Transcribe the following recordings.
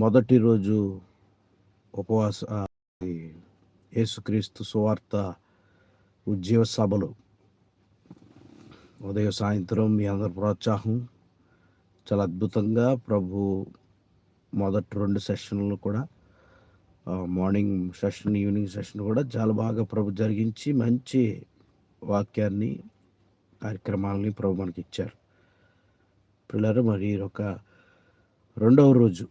మొదటి రోజు ఉపవాస యేసుక్రీస్తు సువార్త ఉద్యోగ సభలు. ఉదయం సాయంత్రం మీ అందరి ప్రోత్సాహం. చాలా అద్భుతంగా ప్రభు మొదటి రెండు సెషన్లు కూడా మార్నింగ్ సెషన్ ఈవినింగ్ సెషన్ కూడా చాలా బాగా ప్రభు జరిగించి మంచి వాక్యాన్ని కార్యక్రమాలని ప్రభు మనకి ఇచ్చారు. పిల్లలు మరి ఒక రెండవ రోజు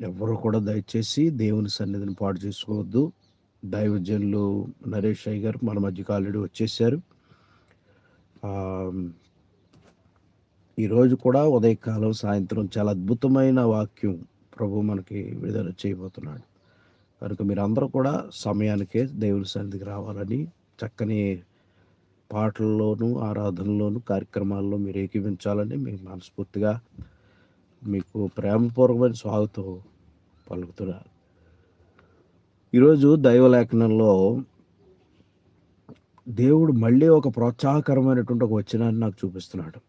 ఎవరు కూడా దయచేసి దేవుని సన్నిధిని పాడు చేసుకోవద్దు. దైవజనులు నరేష్ అయ్య గారు మన మధ్యకి ఆల్రెడీ వచ్చేసారు. ఈరోజు కూడా ఉదయకాలం సాయంత్రం చాలా అద్భుతమైన వాక్యం ప్రభు మనకి విడుదల చేయబోతున్నాడు. కనుక మీరందరూ కూడా సమయానికే దేవుని సన్నిధికి రావాలని చక్కని పాటల్లోనూ ఆరాధనలోనూ కార్యక్రమాల్లో మీరు ఏకీవించాలని మీ మనస్ఫూర్తిగా మీకు ప్రేమపూర్వకమైన స్వాగతం పలుకుతున్నారు. ఈరోజు దైవలేఖనంలో దేవుడు మళ్ళీ ఒక ప్రోత్సాహకరమైనటువంటి ఒక వచనాన్ని నాకు చూపిస్తున్నాడు.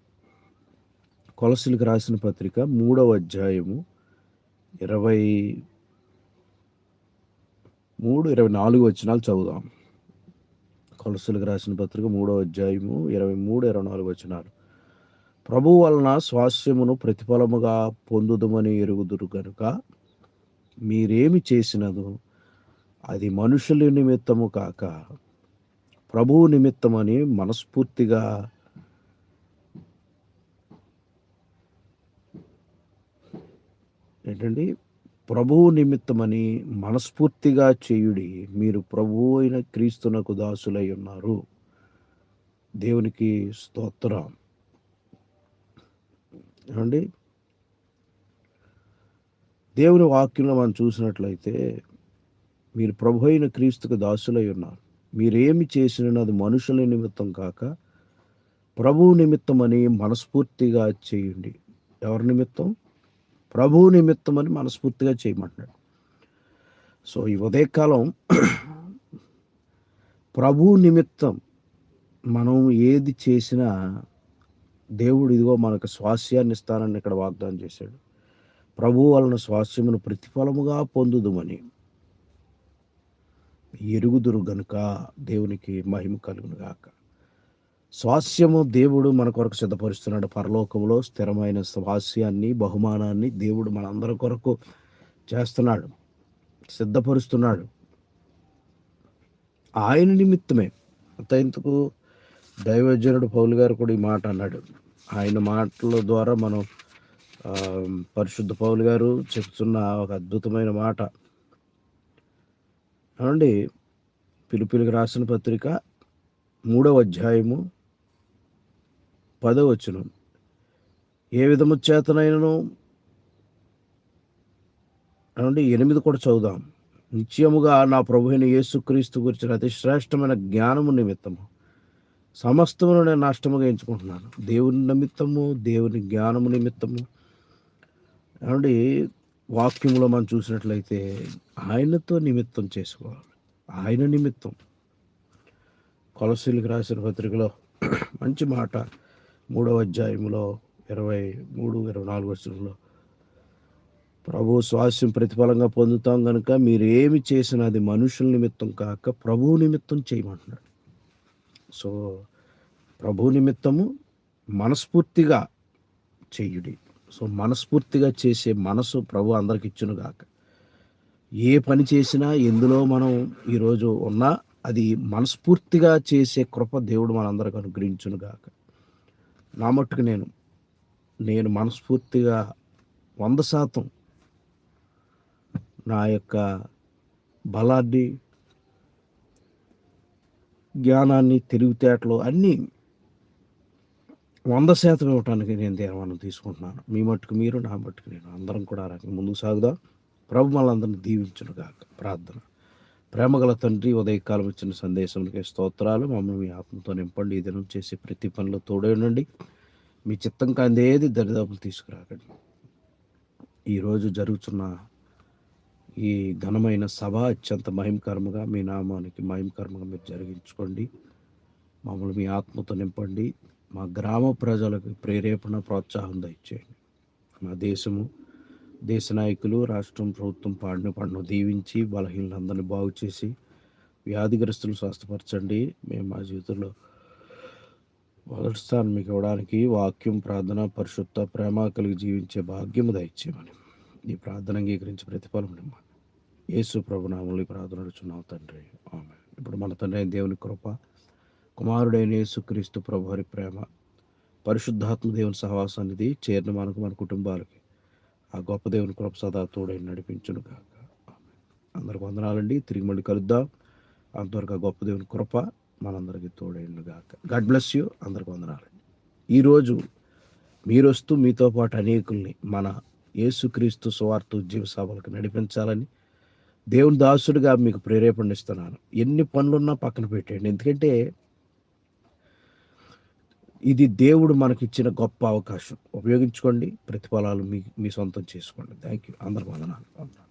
కొలసులకు రాసిన పత్రిక మూడవ అధ్యాయము ఇరవై మూడు ఇరవై నాలుగు వచనాలు చదువుదాం. కొలసులకు రాసిన పత్రిక మూడవ అధ్యాయము ఇరవై మూడు ఇరవై నాలుగు వచనాలు. ప్రభు వలన స్వాస్యమును ప్రతిఫలముగా పొందుదమని ఎరుగుదురు కనుక మీరేమి చేసినదో అది మనుషుల నిమిత్తము కాక ప్రభువు నిమిత్తమని మనస్ఫూర్తిగా ఏంటండి? ప్రభువు నిమిత్తమని మనస్ఫూర్తిగా చేయుడి మీరు ప్రభువు అయిన క్రీస్తునకు దాసులై ఉన్నారు. దేవునికి స్తోత్రం. ఏమండి? దేవుని వాక్యంలో మనం చూసినట్లయితే మీరు ప్రభు అయిన క్రీస్తుకు దాసులై ఉన్నారు. మీరేమి చేసిన అది మనుషుల నిమిత్తం కాక ప్రభువు నిమిత్తమని మనస్ఫూర్తిగా చేయండి. ఎవరి నిమిత్తం? ప్రభువు నిమిత్తం అని మనస్ఫూర్తిగా చేయమంటున్నాడు. సో ఈ ఉదయకాలం ప్రభు నిమిత్తం మనం ఏది చేసినా దేవుడు ఇదిగో మనకు స్వాస్యాన్ని ఇస్తానని ఇక్కడ వాగ్దానం చేశాడు. ప్రభు వలన స్వాస్యమును ప్రతిఫలముగా పొందుదుమని. ఎరుగుదురు గనుక దేవునికి మహిమ కలుగునుగాక స్వాస్యము దేవుడు మన కొరకు సిద్ధపరుస్తున్నాడు. పరలోకంలో స్థిరమైన స్వాస్యాన్ని బహుమానాన్ని దేవుడు మనందరి కొరకు చేస్తున్నాడు. సిద్ధపరుస్తున్నాడు. ఆయన నిమిత్తమే. అంత ఇంతకు దైవజనుడు పౌలు గారు కూడా ఈ మాట అన్నాడు. ఆయన మాటల ద్వారా మనం పరిశుద్ధ పౌలు గారు చెప్తున్న ఒక అద్భుతమైన మాట. ఏమండి పిలుపులకు రాసిన పత్రిక మూడవ అధ్యాయము పదవచనం ఏ విధము చేతనైనను? ఏమండి ఎనిమిది కూడా చదువుదాం. నిత్యముగా నా ప్రభు అయిన యేసుక్రీస్తు గురించిన అతి శ్రేష్టమైన జ్ఞానము నిమిత్తము. సమస్తమును నేను నష్టముగా ఎంచుకుంటున్నాను. దేవుని నిమిత్తము దేవుని జ్ఞానము నిమిత్తము. కాబట్టి వాక్యంలో మనం చూసినట్లయితే ఆయనతో నిమిత్తం చేసుకోవాలి. ఆయన నిమిత్తం. కొలసీలకు రాసిన పత్రికలో మంచి మాట మూడవ అధ్యాయంలో ఇరవై మూడు ఇరవై నాలుగు వర్షంలో ప్రభు స్వాస్యం ప్రతిఫలంగా పొందుతాం కనుక మీరు ఏమి చేసినా అది మనుషుల నిమిత్తం కాక ప్రభు నిమిత్తం చేయమంటున్నాడు. సో ప్రభు నిమిత్తము మనస్ఫూర్తిగా చెయ్యుడి సో మనస్ఫూర్తిగా చేసే మనసు ప్రభు అందరికి ఇచ్చును గాక ఏ పని చేసినా ఎందులో మనం ఈరోజు ఉన్నా అది మనస్ఫూర్తిగా చేసే కృప దేవుడు మనందరికి అనుగ్రహించును గాక నా మట్టుకు నేను నేను మనస్ఫూర్తిగా వంద శాతం నా యొక్క బలాన్ని జ్ఞానాన్ని తెలివితేటలు అన్నీ వంద శాతం ఇవ్వటానికి నేను తీర్మానం తీసుకుంటున్నాను. మీ మట్టుకు మీరు నా మట్టుకు నేను. అందరం కూడా రకంగా ముందుకు సాగుదాం. ప్రభు మనందరిని దీవించును కాక ప్రార్థన. ప్రేమగల తండ్రి ఉదయకాలం ఇచ్చిన సందేశంకి స్తోత్రాలు. మమ్మల్ని మీ ఆత్మతో నింపండి. ఈ దినం చేసే ప్రతి పనిలో తోడే ఉండండి. మీ చిత్తం కాందేది దరిదాపులు తీసుకురాకండి. ఈరోజు జరుగుతున్న ఈ ఘనమైన సభ అత్యంత మహిమకరముగా మీ నామానికి మహిమకరముగా మీరు జరిగించుకోండి. మమ్మల్ని మీ ఆత్మతో నింపండి. మా గ్రామ ప్రజలకు ప్రేరేపణ ప్రోత్సాహం దయచేయండి. మా దేశము దేశ నాయకులు రాష్ట్రం ప్రభుత్వం పాడిన పండును దీవించి బలహీనందరినీ బాగు చేసి వ్యాధిగ్రస్తులు స్వస్థపరచండి. మేము మా జీవితంలో మొదటి స్థానం మీకు ఇవ్వడానికి వాక్యం ప్రార్థన పరిశుద్ధ ప్రేమ కలిగి జీవించే భాగ్యము దయచేయమని. ఈ ప్రార్థన అంగీకరించి ప్రతిఫలం నిమ్మని యేసు ప్రభునామలు ప్రార్థన అడుచున్నావు తండ్రి. ఆమె ఇప్పుడు మన తండ్రి అయిన దేవుని కృప కుమారుడైన యేసుక్రీస్తు ప్రభువారి ప్రేమ పరిశుద్ధాత్మ దేవుని సహవాసానిది చేరిన మనకు మన కుటుంబాలకి ఆ గొప్ప దేవుని కృప సదా తోడై నడిపించును కాక అందరికి వందనాలండి. తిరిగి మళ్ళీ కలుద్దాం. అంతవరకు ఆ గొప్ప దేవుని కృప మనందరికీ తోడైండు గాక. God bless you. అందరికి వందనాలండి. ఈరోజు మీరు వస్తూ మీతో పాటు అనేకుల్ని మన యేసుక్రీస్తు సువార్త ఉద్యమ సభలకు నడిపించాలని దేవుని దాసుడిగా మీకు ప్రేరేపణిస్తున్నాను ఎన్ని పనులున్నా పక్కన పెట్టండి ఎందుకంటే ఇది దేవుడు మనకిచ్చిన గొప్ప అవకాశం. ఉపయోగించుకోండి ప్రతిఫలాలు మీ మీ సొంతం చేసుకోండి. థ్యాంక్ యూ అందరు వందనాలు వందనాలు.